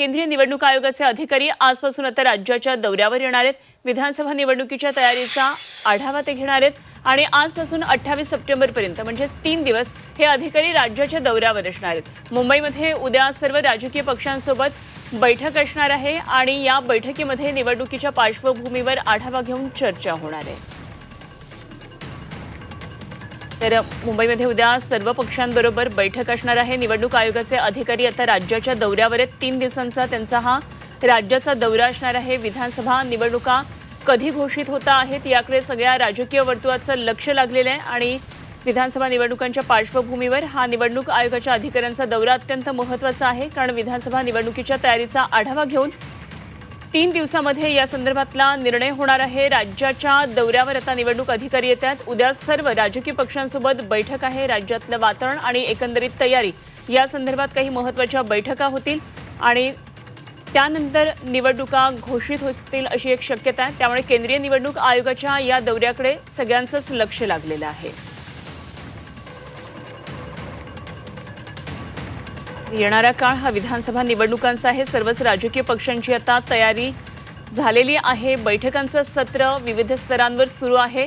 केंद्रीय निवडणूक आयोगाचे अधिकारी आजपासून आता राज्याच्या दौऱ्यावर येणार आहेत. विधानसभा निवडणुकीच्या तयारीचा आढावा ते घेणार आहेत. आणि आजपासून अठ्ठावीस सप्टेंबरपर्यंत म्हणजेच तीन दिवस हे अधिकारी राज्याच्या दौऱ्यावर असणार आहेत. मुंबईमध्ये उद्या सर्व राजकीय पक्षांसोबत बैठक असणार आहे आणि या बैठकीमध्ये निवडणुकीच्या पार्श्वभूमीवर आढावा घेऊन चर्चा होणार आहे. तर मुंबईमध्ये उद्या सर्व पक्षांबरोबर बैठक असणार आहे. निवडणूक आयोगाचे अधिकारी आता राज्याच्या दौऱ्यावर आहेत. तीन दिवसांचा त्यांचा हा राज्याचा दौरा असणार आहे. विधानसभा निवडणुका कधी घोषित होता आहेत याकडे सगळ्या राजकीय वर्तुळाचं लक्ष लागलेलं आहे आणि विधानसभा निवडणुकांच्या पार्श्वभूमीवर हा निवडणूक आयोगाच्या अधिकाऱ्यांचा दौरा अत्यंत महत्त्वाचा आहे. कारण विधानसभा निवडणुकीच्या तयारीचा आढावा घेऊन तीन दिवसामध्ये या संदर्भातला निर्णय होणार आहे. राज्याच्या दौऱ्यावर आता निवडणूक अधिकारी येतात. उद्या सर्व राजकीय पक्षांसोबत बैठक आहे. राज्यातलं वातावरण आणि एकंदरीत तयारी या संदर्भात काही महत्त्वाच्या बैठका होतील आणि त्यानंतर निवडणुका घोषित होतील अशी एक शक्यता आहे. त्यामुळे केंद्रीय निवडणूक आयोगाच्या या दौऱ्याकडे सगळ्यांचंच लक्ष लागलेलं आहे. येणारा काळ हा विधानसभा निवडणुकांचा आहे. सर्वच राजकीय पक्षांची आता तयारी झालेली आहे. बैठकांचं सत्र विविध स्तरांवर सुरू आहे.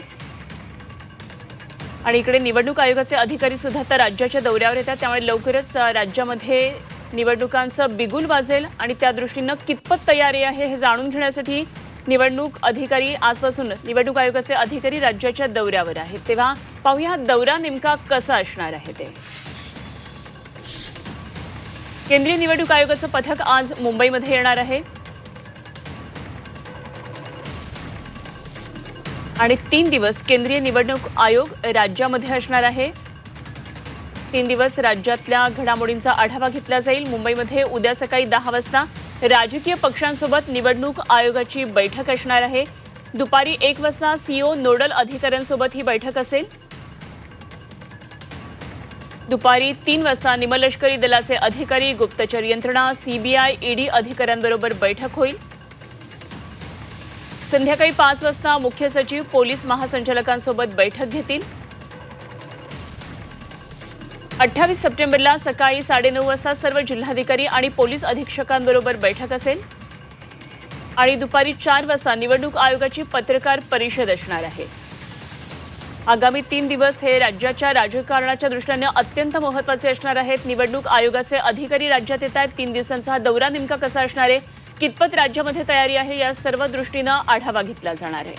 आणि इकडे निवडणूक आयोगाचे अधिकारी सुद्धा आता राज्याच्या दौऱ्यावर येतात. त्यामुळे लवकरच राज्यामध्ये निवडणुकांचं बिगुल वाजेल आणि त्या दृष्टीनं कितपत तयारी आहे हे जाणून घेण्यासाठी निवडणूक अधिकारी आजपासून निवडणूक आयोगाचे अधिकारी राज्याच्या दौऱ्यावर आहेत. तेव्हा पाहूया दौरा नेमका कसा असणार आहे ते. केंद्रीय निवडणूक आयोगाचं पथक आज मुंबईमध्ये येणार आहे. आणि तीन दिवस केंद्रीय निवडणूक आयोग राज्यामध्ये असणार आहे. तीन दिवस राज्यातल्या घडामोडींचा आढावा घेतला जाईल. मुंबईमध्ये उद्या सकाळी दहा वाजता राजकीय पक्षांसोबत निवडणूक आयोगाची बैठक असणार आहे. दुपारी एक वाजता सीओ नोडल अधिकाऱ्यांसोबत ही बैठक असेल. दुपारी तीन वाजता निमलष्करी दलाचे अधिकारी गुप्तचर यंत्रणा सीबीआय ईडी अधिकाऱ्यांबरोबर बैठक होईल. संध्याकाळी पाच वाजता मुख्य सचिव पोलीस महासंचालकांसोबत बैठक घेतील. अठ्ठावीस सप्टेंबरला सकाळी साडेनऊ वाजता सर्व जिल्हाधिकारी आणि पोलीस अधीक्षकांबरोबर बैठक असेल. आणि दुपारी चार वाजता निवडणूक आयोगाची पत्रकार परिषद असणार आहे. आगामी तीन दिवस हे राज्याच्या राजकारणाच्या दृष्टीनं अत्यंत महत्त्वाचे असणार आहेत. निवडणूक आयोगाचे अधिकारी राज्यात येत आहेत. तीन दिवसांचा दौरा नेमका कसा असणार आहे? कितपत राज्यामध्ये तयारी आहे? या सर्व दृष्टीनं आढावा घेतला जाणार आहे.